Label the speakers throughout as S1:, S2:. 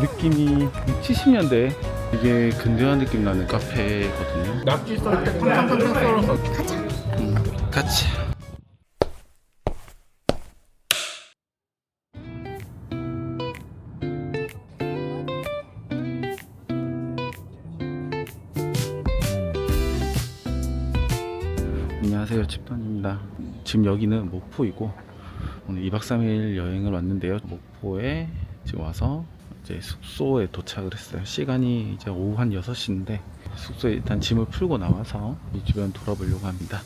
S1: 느낌이 70년대 이게 근대화 느낌 나는 카페거든요.
S2: 낙지 썰때 탕탕탕탕 썰어서
S1: 같이. 안녕하세요 집단입니다 지금 여기는 목포이고 오늘 2박 3일 여행을 왔는데요 목포에 지금 와서 이제 숙소에 도착을 했어요. 시간이 이제 오후 한 6시인데 숙소에 일단 짐을 풀고 나와서 이 주변 돌아보려고 합니다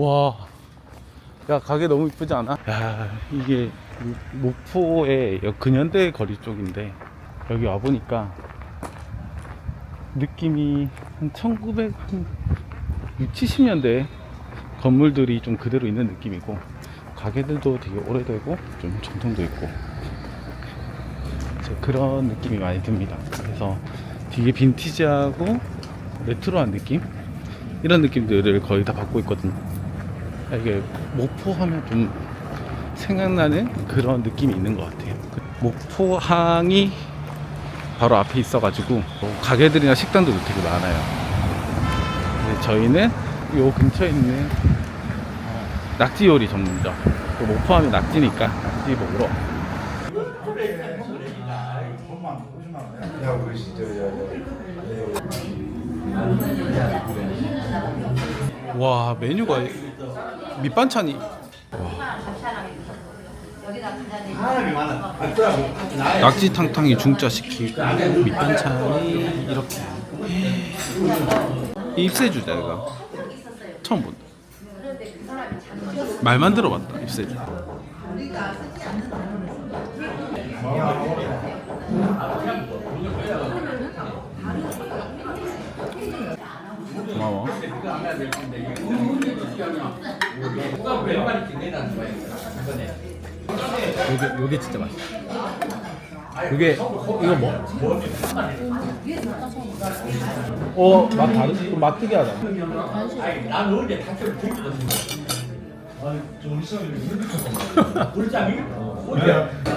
S1: 와, 야 가게 너무 이쁘지 않아? 야 이게 목포의 여- 근현대 거리 쪽인데 여기 와 보니까 느낌이 한 1900, 한 6, 70년대 건물들이 좀 그대로 있는 느낌이고 가게들도 되게 오래되고 좀 전통도 있고 그런 느낌이 많이 듭니다. 그래서 되게 빈티지하고 레트로한 느낌 이런 느낌들을 거의 다 받고 있거든요. 아, 이게 목포 하면 좀 생각나는 그런 느낌이 있는 것 같아요. 그 목포항이 바로 앞에 있어가지고 뭐 가게들이나 식당들도 되게 많아요. 저희는 요 근처에 있는 어, 낙지 요리 전문점. 또 목포하면 낙지니까 낙지 먹으러. 와 메뉴가 밑반찬이
S3: 사람이 많아. 맞더라고.
S1: 낙지 탕탕이 중짜 시키고 밑반찬이 이렇게 입새주자 이거 처음 본다 말만 들어봤다 입새주 고마워
S2: 요게 요게 진짜 맛있어. 요게 이거 뭐? 어, 맛 다르, 좀맛 특이하다.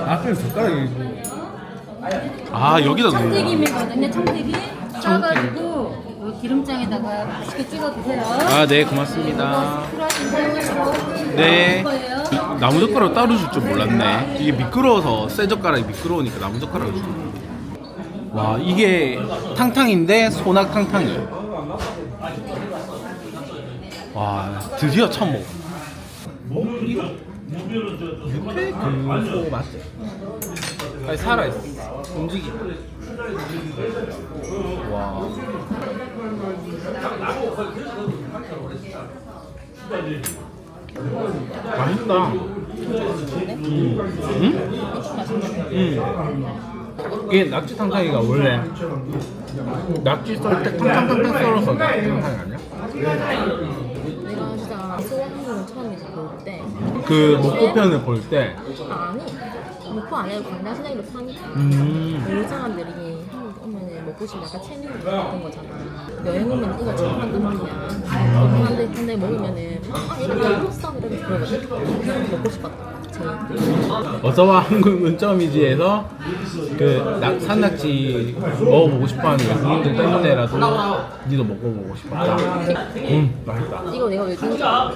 S2: 앞에 젓가락이
S1: 아 여기다 넣는 거야?
S4: 청튀김이거든요. 청튀김. 싸가지고 요 기름장에다가 맛있게 찍어 드세요.
S1: 아 네 고맙습니다
S4: 필요하신 사용하시고
S1: 네.
S4: 거예요.
S1: 나무 젓가락 따로 줄 줄 몰랐네. 이게 미끄러워서 새 젓가락이 미끄러우니까 나무 젓가락을 주는 거야. 와 이게 탕탕인데 소낙 탕탕이에요. 와 드디어 처음 먹어.
S2: 뭐? 이거 육회 맞지? 아니 살아있어. 움직이. 와. 맛있다. 음. 이게 낙지 탕탕이가 원래 낙지 썰때 탕탕탕탕 썰어서 낙지 탕탕이 아니야?
S5: 내가 진짜 소원으로 처음이지 볼때
S2: 그 목포편을 볼 때
S5: 아니 목포 안에 광야시장에도 파니까
S2: 음.
S5: 모든 사람들이 한국 오면 먹고 싶으면 약간 체리를 먹던 거잖아. 여행 오면 이거 처음 한단 말이야 근데, 근데 먹으면은 아 이거 이러면 그러거든 그냥 먹고 싶었다.
S2: 어서와 한국 은 점이지에서 그 낙, 산낙지 먹어보고 싶어하는 외국인들 때문에라도 니도 먹어보고 싶었다. 음 맛있다.
S5: 이거 내가 왜 알아?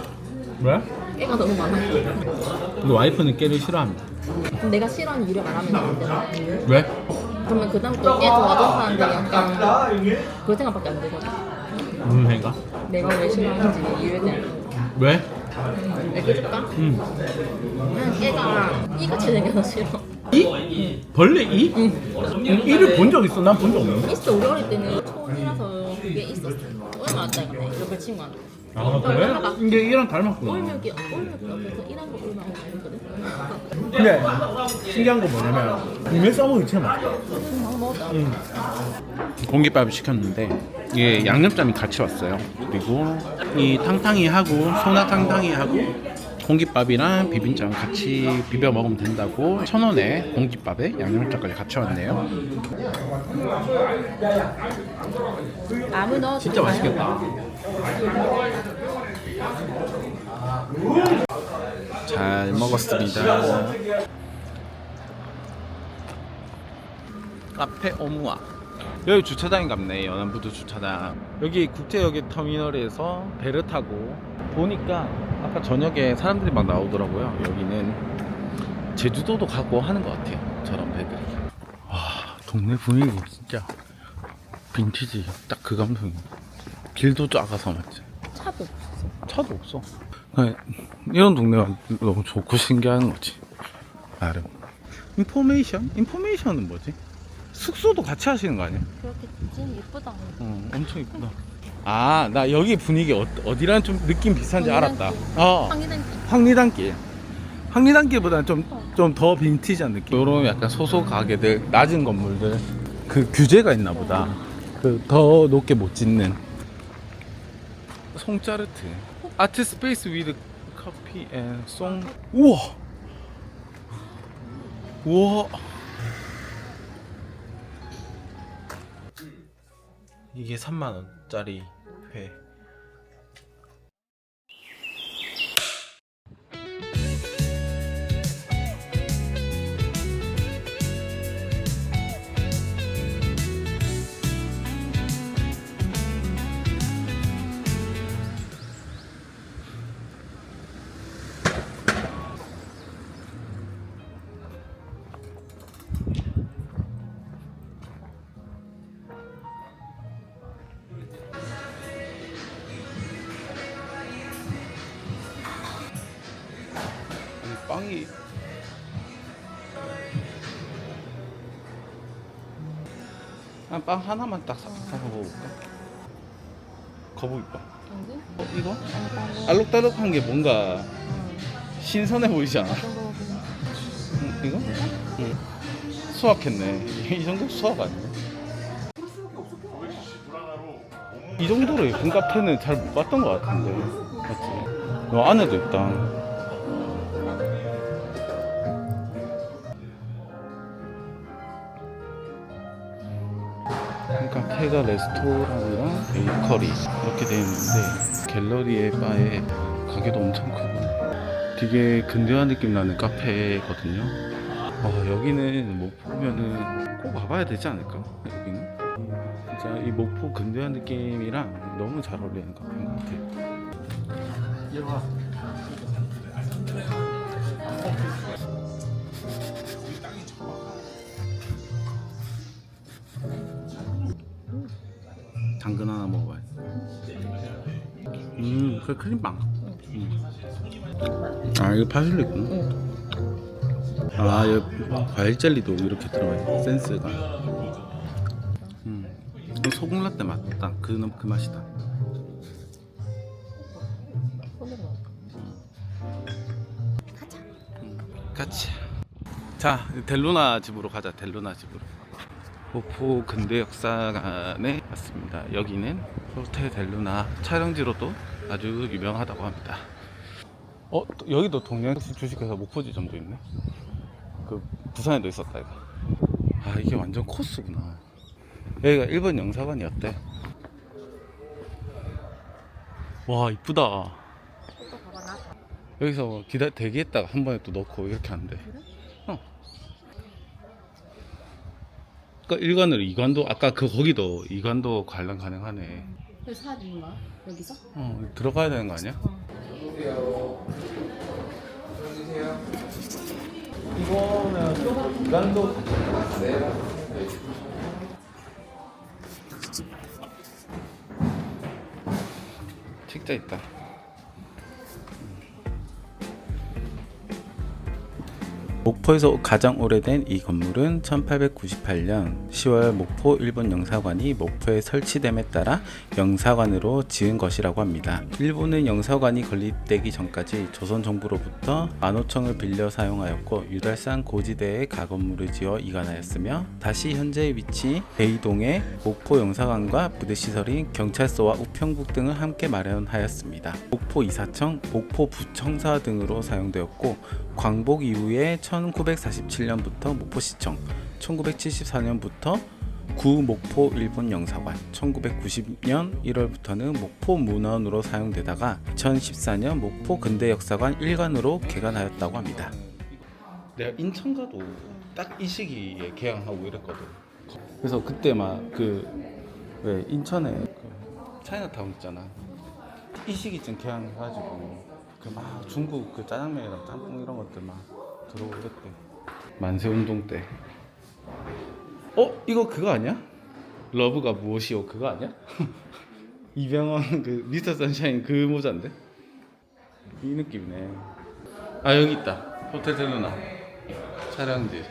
S2: 왜?
S5: 깨가 너무 많아.
S2: 우리 와이프는 깨를 싫어합니다.
S5: 내가 싫어하는 이유를 말하면 되는데
S2: 왜?
S5: 그러면 그 다음 또깨 좋아하던 사람들이 약간 그럴 생각밖에 안 들거든
S2: 무슨 생각?
S5: 내가 왜 싫어하는지 이유에 대한
S2: 왜? 음.
S5: 난 깨가 이같이 생겨서 싫어
S2: 이? 벌레 이? 응 이를 본 적 있어? 난 본 적 없는데
S5: 있어 우리 어릴 때는 초이라서 그게 있었어 얼마 안 됐네 옆에 친구한테
S2: 아 그래? 이게 이랑 닮았구나.
S5: 올면기 올면기 옆에서 이런 거 올면 알거든.
S2: 근데 신기한 건 뭐냐면 김에 싸먹이 진짜 맛있다.
S5: 막 먹었다.
S1: 공깃밥을 시켰는데 이게 양념장이 같이 왔어요. 그리고 이 탕탕이 하고 소나 탕탕이 하고 공깃밥이랑 비빔장 같이 비벼 먹으면 된다고 천 원에 공깃밥에 양념장까지 같이 왔네요.
S5: 아무 넣어.
S2: 진짜 맛있겠다.
S1: 잘 먹었습니다. 카페 오무아. 여기 주차장이 같네 연안부두 주차장. 여기 국제역의 터미널에서 배를 타고 보니까 아까 저녁에 사람들이 막 나오더라고요. 여기는 제주도도 가고 하는 것 같아요. 저런 배들이. 와 동네 분위기 진짜 빈티지 딱 그 감성이. 길도 작아서 맞지.
S5: 차도 없어.
S1: 차도 없어. 이런 동네가 너무 좋고 신기한 거지. 나름. 인포메이션? 인포메이션은 뭐지? 숙소도 같이 하시는 거 아니야?
S5: 그렇겠지 예쁘다.
S1: 어, 엄청 이쁘다. 아, 나 여기 분위기 어, 어디랑 좀 느낌 비슷한지 알았다. 어,
S5: 황리단길.
S1: 황리단길. 황리단길보다는 좀, 좀 더 빈티지한 느낌. 요런 약간 소소 가게들, 낮은 건물들. 그 규제가 있나 보다. 그 더 높게 못 짓는. 송짜르트. 아트 스페이스 위드 커피 앤 송. 우와! 우와! 이게 3만원짜리 회. 아, 빵 하나만 딱 사- 사서 먹어볼까? 거북이빵? 어, 이거?
S5: 아니
S1: 알록달록한 게 뭔가 신선해 보이지 않아?
S5: 어떤 거 보면
S1: 응, 이거? 응. 수확했네 이 정도 수확 아니야? 이 정도로 예쁜 카페는 잘 못 봤던 것 같은데 맞지? 요 안에도 있다 폐가 레스토랑이랑 베이커리 이렇게 되어 있는데 갤러리에 바에 가게도 엄청 크고 되게 근대한 느낌 나는 카페거든요. 어, 여기는 목포면은 꼭 와봐야 되지 않을까? 여기는? 진짜 이 목포 근대한 느낌이랑 너무 잘 어울리는 카페인 것 같아요 당근 하나 먹어봐야 음, 그 크림빵. 음. 아, 이거 파슬리 있구나. 아, 여기 과일 젤리도 이렇게 들어가 있네. 센스가. 음. 이거 소금 라떼 맛다. 그, 그 맛이다.
S5: 먹어.
S1: 같이. 자, 델루나 집으로 가자. 델루나 집으로. 목포 근대 역사관에 왔습니다. 여기는 호텔 델루나 촬영지로도 아주 유명하다고 합니다. 어, 또 여기도 동양 주식회사 목포지점도 있네. 그 부산에도 있었다 이거. 아 이게 완전 코스구나. 여기가 일본 영사관이었대. 와 이쁘다. 여기서 기다 대기했다가 한 번에 또 넣고 이렇게 한대. 어. 그러니까 일관으로 이관도 아까 그 거기도 이관도 관람 가능하네.
S5: 그 사진인가? 여기서?
S1: 어 들어가야 되는 거 아니야? 이거는 이관도 책자 있다. 목포 목포에서 가장 오래된 이 건물은 1898년 10월 목포 일본 영사관이 목포에 설치됨에 따라 영사관으로 지은 것이라고 합니다. 일본은 영사관이 건립되기 전까지 조선 정부로부터 만호청을 빌려 사용하였고 유달산 고지대에 가건물을 지어 이관하였으며 다시 현재 위치 대이동에 목포 영사관과 부대 시설인 경찰서와 우평국 등을 함께 마련하였습니다. 목포 이사청, 목포 부청사 등으로 사용되었고 광복 이후에 1947년부터 목포시청, 1974년부터 구 목포 일본 영사관, 1990년 1월부터는 목포 문헌으로 사용되다가 2014년 목포 근대 역사관 일관으로 개관하였다고 합니다. 내가 인천 가도 딱 이 시기에 개항하고 이랬거든. 그래서 그때 막 그 왜 인천에 그 차이나타운 있잖아. 이 시기쯤 개항해가지고 그 막 중국 그 짜장면이랑 짬뽕 이런 것들 막 들어오고 그랬대. 만세 운동 때. 어 이거 그거 아니야? 러브가 무엇이오 그거 아니야? 이병헌 그 미스터 선샤인 그 모자인데? 이 느낌이네. 아 여기 있다. 호텔 델루나 촬영지.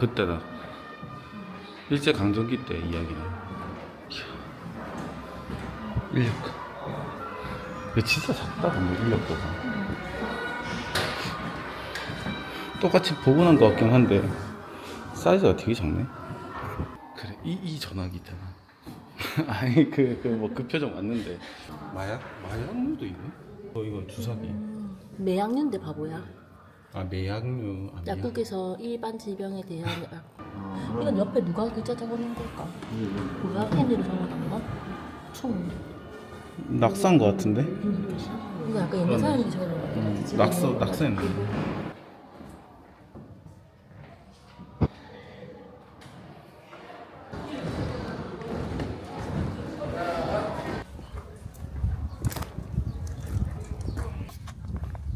S1: 그때다. 일제 강점기 때 이야기네. 이야. 인력. 이거 진짜 작다 근데 인력도가. 똑같이 보고 난것 같긴 한데 사이즈가 되게 작네. 그래 이 이 전화기 있잖아. 아니 그 그 뭐 그 표정 맞는데 마약 마약류도 있네. 어 이거 주사기.
S5: 매양년대 바보야.
S1: 아 매약류. 아.
S5: 약국에서 일반 질병에 대한 약. 이건 옆에 누가 글자 적어놓은 걸까? 뭐야? 펜으로 적어놓은 거? 총.
S1: 낙서한 것 같은데?
S5: 이거 약간 옛날 사람들이 적어놓은 거 같아.
S1: 음, 낙서 낙서했네.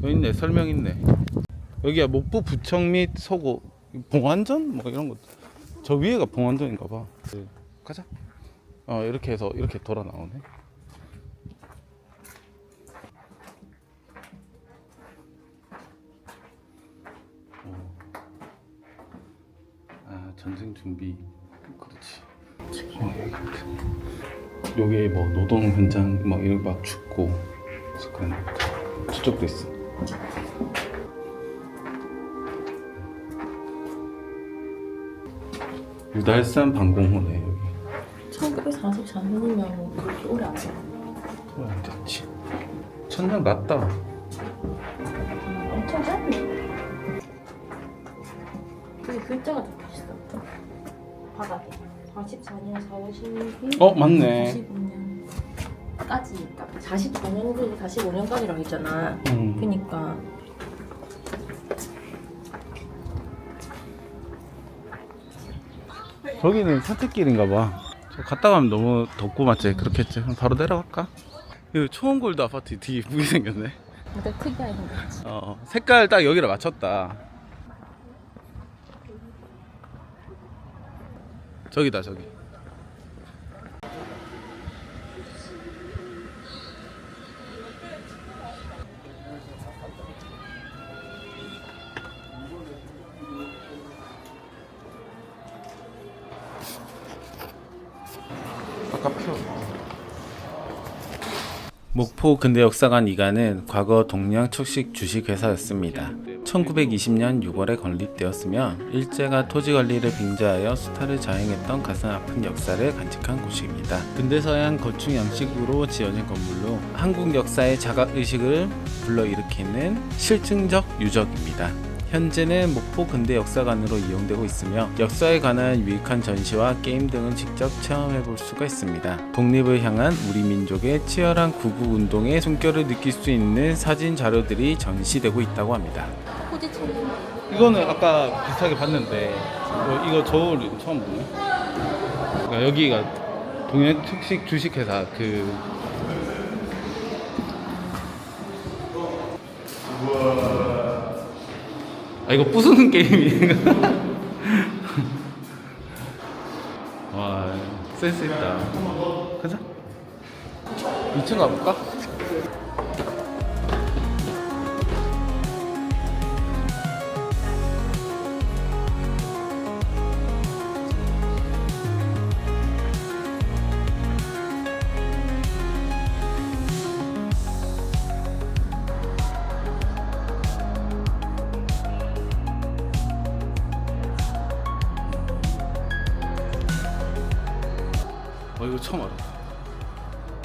S1: 여기 있네 설명 있네. 여기가 목포 부청 및 서구 봉안전 뭐 이런 것. 저 위에가 봉안전인가 봐. 네. 가자. 어 이렇게 해서 이렇게 돌아 나오네. 아 전쟁 준비 그렇지 어, 여기 뭐 노동 현장 막 이런 막 죽고 그런 거. 저쪽도 있어 유달산 방공호네 여기
S5: 1944년이면 그렇게 오래 안 돼.
S1: 그래 안 됐지 천장 낮다
S5: 엄청 짧네. 여기 글자가 적혀 있어. 바닥에. 44년 4월 16일.
S1: 어, 맞네.
S5: 45년까지. 44년부터 45년까지라고 했잖아.
S1: 음.
S5: 그니까.
S1: 저기는 산책길인가 봐. 저 갔다 가면 너무 덥고 맞지? 그렇겠지. 그럼 바로 내려갈까? 이거 초원골드 아파트 되게 예쁘게 생겼네.
S5: 근데 크기가 생겼지.
S1: 어, 색깔 딱 여기를 맞췄다. 저기다 저기. 표. 목포 근대 역사관 이관은 과거 동양 척식 주식회사였습니다. 1920년 6월에 건립되었으며 일제가 토지 관리를 빙자하여 수탈을 자행했던 가슴 아픈 역사를 간직한 곳입니다. 근대서양 건축 양식으로 지어진 건물로 한국 역사의 자각 의식을 불러일으키는 실증적 유적입니다. 현재는 목포 근대 역사관으로 이용되고 있으며 역사에 관한 유익한 전시와 게임 등을 직접 체험해 볼 수가 있습니다. 독립을 향한 우리 민족의 치열한 구국 운동의 숨결을 느낄 수 있는 사진 자료들이 전시되고 있다고 합니다. 이거는 아까 비슷하게 봤는데 이거, 이거 저를 처음 보네. 그러니까 여기가 동양 특식 주식회사 그 이거 부수는 게임이. 와 센스 있다. 가자. 2층 가볼까?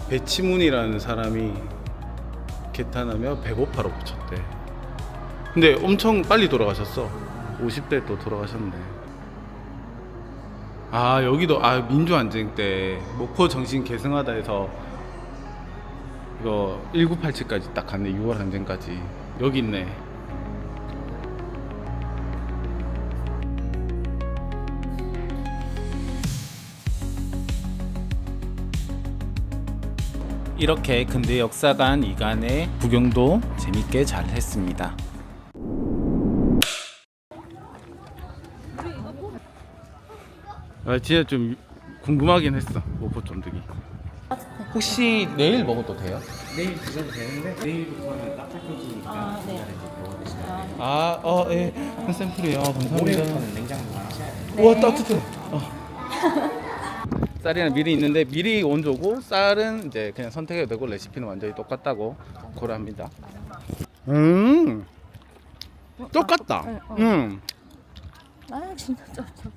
S1: 배치문이라는 사람이 개탄하며 배고파로 붙였대. 근데 엄청 빨리 돌아가셨어. 50대 또 돌아가셨네. 아 여기도 아 민주안쟁 때 목포 정신 계승하다 해서 이거 1987까지 딱 갔네 6월 항쟁까지 여기 있네. 이렇게 근대 역사관 이간의 구경도 재밌게 잘 했습니다. 아 진짜 좀 궁금하긴 했어 목포 쫀득이. 혹시 내일 먹어도 돼요?
S2: 내일 드셔도 되는데 내일부터는 따뜻해지니까
S5: 아, 네.
S1: 아, 어, 예, 한 샘플이요. 감사합니다.
S2: 냉장고
S1: 우와 따뜻해. 어. 쌀이랑 밀이 있는데 밀이 원조고 쌀은 이제 그냥 선택해도 되고 레시피는 완전히 똑같다고 고려합니다. 음, 똑같다. 음,
S5: 아 진짜 좀.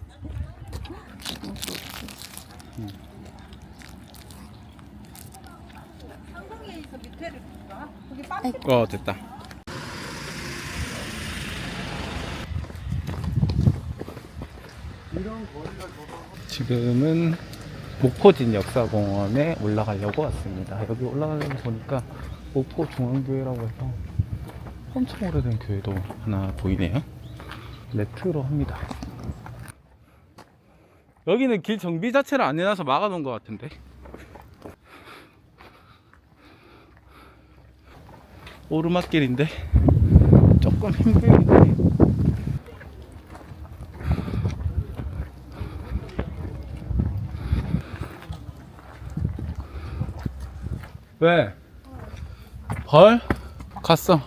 S1: 어 됐다. 지금은 목포진 역사공원에 올라가려고 왔습니다. 여기 올라가려고 보니까 목포 중앙교회라고 해서 엄청 오래된 교회도 하나 보이네요. 레트로 합니다. 여기는 길 정비 자체를 안 해놔서 막아놓은 것 같은데. 오르막길인데 조금 힘들게 왜? 벌? 갔어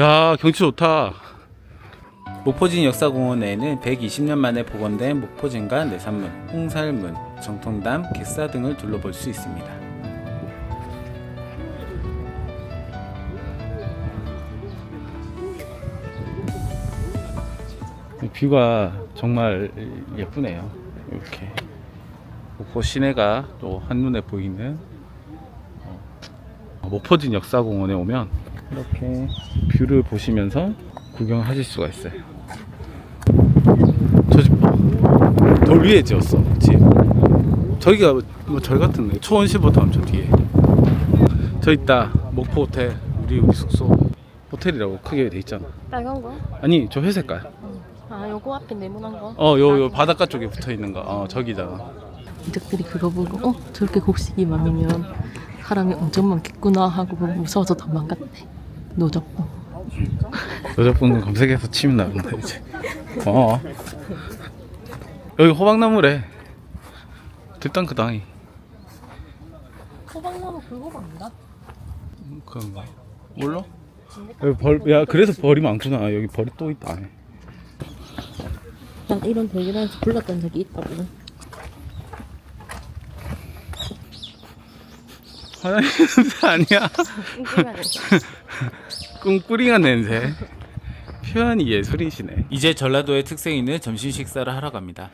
S1: 야 경치 좋다 목포진 역사공원에는 120년 만에 복원된 목포진과 내산문, 홍살문, 정통담, 객사 등을 둘러볼 수 있습니다. 이 뷰가 정말 예쁘네요. 이렇게 목포 시내가 또 한눈에 보이는 어, 목포진 역사공원에 오면 이렇게 뷰를 보시면서 구경하실 수가 있어요. 저집 봐. 돌 위에 지었어 집. 저기가 뭐 절 같은데 초원시보다 엄청 뒤에. 저 있다 목포 호텔 우리 우리 숙소 호텔이라고 크게 돼 있잖아.
S5: 빨간 거?
S1: 아니 저 회색깔.
S5: 아 요거 앞에 네모난 거?
S1: 어, 요, 요 바닷가 쪽에 붙어 있는 거. 어, 저기잖아.
S5: 이적들이 그거 보고 어 저렇게 곡식이 많으면 사람이 엄청 많겠구나 하고 무서워서 도망갔대. 노적고.
S1: 여자분은 검색해서 치면 나온다, 이제. 어. 여기 호박나무래. 들단 그 당이.
S5: 호박나무 굴곡 아닌가?
S1: 그런가? 몰라? 여기 벌, 야, 그래서 벌이 많구나. 여기 벌이 또 있다.
S5: 난 이런 대기란에서 불렀던 적이 있다고.
S1: 화장실 냄새 아니야? 꿍꾸링한 냄새. 표현이 예술이시네. 이제 전라도의 특색 있는 점심 식사를 하러 갑니다.